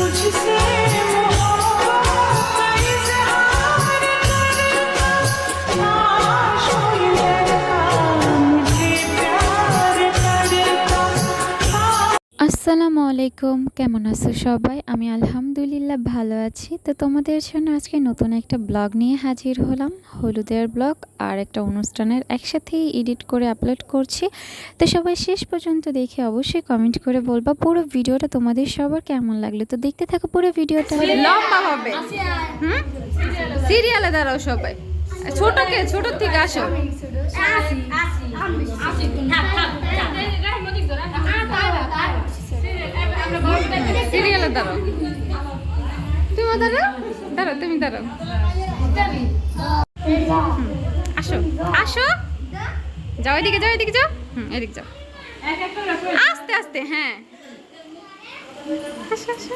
What you say? আসসালামু আলাইকুম। কেমন আছো সবাই? আমি আলহামদুলিল্লাহ ভালো আছি। তো তোমাদের জন্য আজকে নতুন একটা ব্লগ নিয়ে হাজির হলাম। হলুদের ব্লগ আর একটা অনুষ্ঠানের একসাথেই এডিট করে আপলোড করছি। তো সবাই শেষ পর্যন্ত দেখে অবশ্যই কমেন্ট করে বলবা পুরো ভিডিওটা তোমাদের সবার কেমন লাগল। তো দেখতে থাকো পুরো ভিডিওটা। লম্বা হবে। হুম? সিরিয়ালে দাঁড়াও সবাই। ছোটকে ছোট থেকে আসো। সিরিয়ালে দাঁড়াও। তুমি দাঁড়াও। দাঁড়াও, তুমি দাঁড়াও। আসো আসো। যাও এদিকে যাও এদিকে, যাও। হুম, এদিকে যাও। আস্তে আস্তে হ্যাঁ। আসো আসো।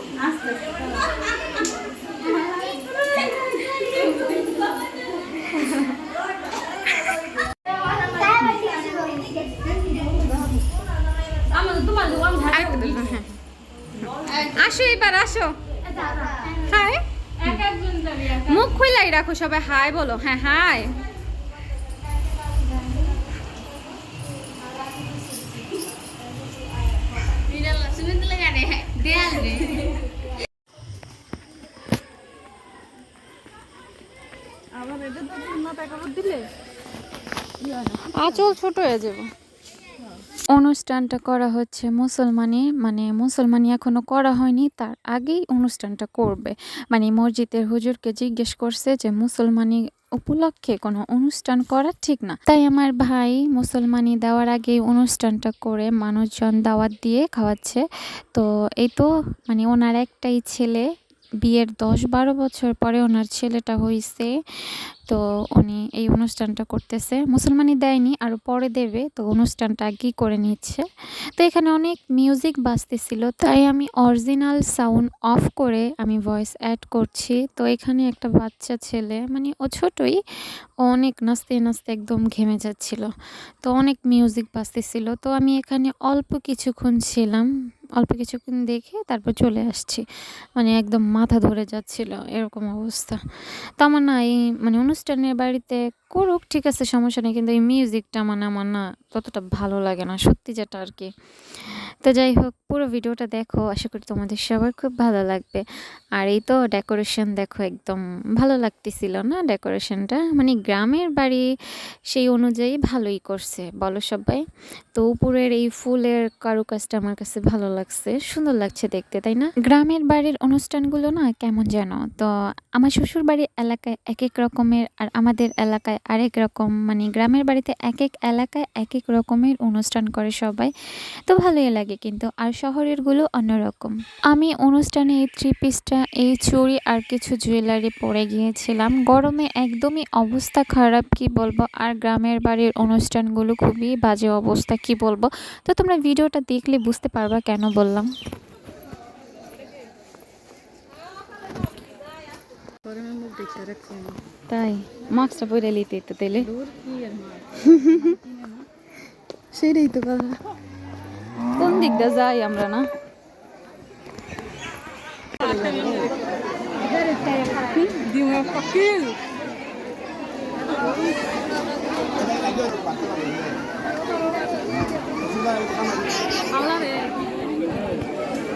আসো এবার আসো। হাই। মুখ খুলাই রাখো সবাই হাই বলো। হ্যাঁ হাই। আঁচল ছোট হয়ে যাব। অনুষ্ঠানটা করা হচ্ছে মুসলমানি মানে মুসলমানি এখনও করা হয়নি, তার আগেই অনুষ্ঠানটা করবে। মানে মসজিদের হুজুরকে জিজ্ঞেস করছে যে, মুসলমানি উপলক্ষে কোনো অনুষ্ঠান করা ঠিক না? তাই আমার ভাই মুসলমানি দেওয়ার আগেই অনুষ্ঠানটা করে মানুষজন দাওয়াত দিয়ে খাওয়াচ্ছে। তো এই তো মানে ওনার একটাই ছেলে, বিয়ের দশ বারো বছর পরে ওনার ছেলেটা হয়েছে তো উনি এই অনুষ্ঠানটা করতেছে। মুসলমানি দেয়নি আরও পরে দেবে। তো অনুষ্ঠানটা আগেই করে নিচ্ছে? তো এখানে অনেক মিউজিক বাজতেছিল, তাই আমি অরিজিনাল সাউন্ড অফ করে আমি ভয়েস অ্যাড করছি। তো এখানে একটা বাচ্চা ছেলে মানে ও ছোটই অনেক নাচতে নাচতে একদম ঘেমে যাচ্ছিল। তো অনেক মিউজিক বাজতেছিল। তো আমি এখানে অল্প কিছুক্ষণ ছিলাম, অল্প কিছুক্ষণ দেখে তারপর চলে আসছি। মানে একদম মাথা ধরে যাচ্ছিল, এরকম অবস্থা। তো আমার না এই মানে অনুষ্ঠানের বাড়িতে করুক, ঠিক আছে, সমস্যা নেই, কিন্তু এই মিউজিকটা মানে আমার না ততটা ভালো লাগে না, সত্যি যেটা আর কি। তো যাই হোক, পুরো ভিডিওটা দেখো, আশা করি তোমাদের সবার খুব ভালো লাগবে। আর এই তো ডেকোরেশন দেখো একদম ভালো লাগতেছিল না ডেকোরেশনটা মানে গ্রামের বাড়ি সেই অনুযায়ী ভালোই করছে, বলো সবাই। তো উপরের এই ফুলের কারুকাজটা আমার কাছে ভালো লাগছে, সুন্দর লাগছে দেখতে, তাই না? গ্রামের বাড়ির অনুষ্ঠানগুলো না কেমন যেন তো আমার শ্বশুর বাড়ির এলাকায় এক এক রকমের আর আমাদের এলাকায় আরেক রকম মানে গ্রামের বাড়িতে এক এক এলাকায় এক এক রকমের অনুষ্ঠান করে সবাই। তো ভালোই লাগে কিন্তু আর শহরেরগুলো অন্যরকম। আমি অনুষ্ঠানে এই থ্রি পিসটা এই চুড়ি আর কিছু জুয়েলারি পরে গিয়েছিলাম। গরমে একদমই অবস্থা খারাপ কি বলব? আর গ্রামের বাড়ির অনুষ্ঠানগুলো খুবই বাজে অবস্থা কি বলব? তো তোমরা ভিডিওটা দেখলে বুঝতে পারবা কেন বললাম। তাই মাস্কটা পরে নিতে তো তাইলে। সেটাই তো কথা। কোন দিক যাই আমরা না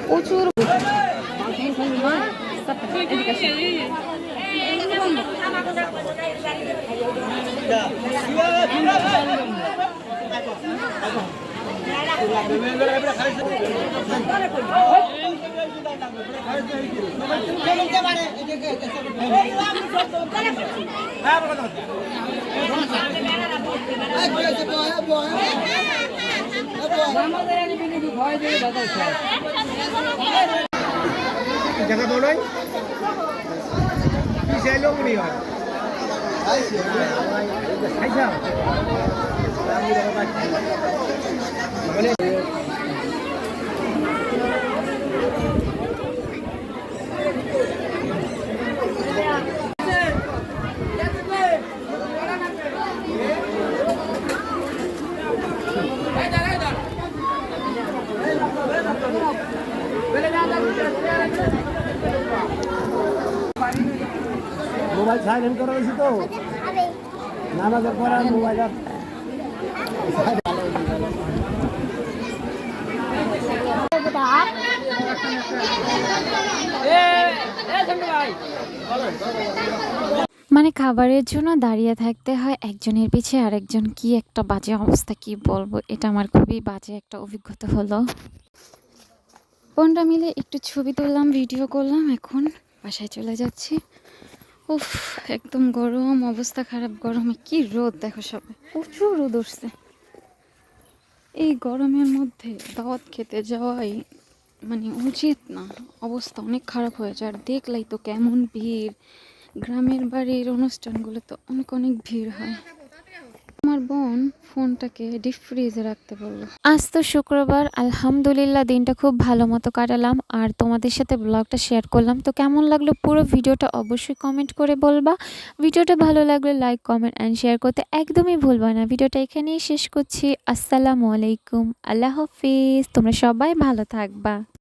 প্রচুর জায়গা বড়ই কি চাইলেও মনে হয় মোবাইল সাইলেন্ট করা হয়েছে তো নামাজের পরে মোবাইল মানে খাবারের জন্য দাঁড়িয়ে থাকতে হয় একজনের পিছে আরেকজন কি একটা বাজে অবস্থা, কি বলব? এটা আমার খুবই বাজে একটা অভিজ্ঞতা হলো। বোনরা মিলে একটু ছবি তুললাম, ভিডিও করলাম, এখন বাসায় চলে যাচ্ছি। উফ, একদম গরম অবস্থা, খারাপ গরমে কি রোদ, দেখো সবে প্রচুর রোদ উঠছে। এই গরমের মধ্যে দাওয়াত খেতে যাওয়াই মানে উচিত না। অবস্থা অনেক খারাপ হয়ে যায়। আর দেখলাই তো কেমন ভিড়। গ্রামের বাড়ির অনুষ্ঠানগুলো তো অনেক অনেক ভিড় হয়। আমার বোন ফোনটাকে ডিপ ফ্রিজে রাখতে বলল। আজ তো শুক্রবার, আলহামদুলিল্লাহ দিনটা খুব ভালো মতো কাটালাম। আর তোমাদের সাথে ব্লগটা শেয়ার করলাম। তো কেমন লাগল পুরো ভিডিওটা অবশ্যই কমেন্ট করে বলবা। ভিডিওটা ভালো লাগলে লাইক কমেন্ট অ্যান্ড শেয়ার করতে একদমই ভুলবা না। ভিডিওটা এখানেই শেষ করছি। আসসালামু আলাইকুম। আল্লাহ হাফিজ। তোমরা সবাই ভালো থাকবা।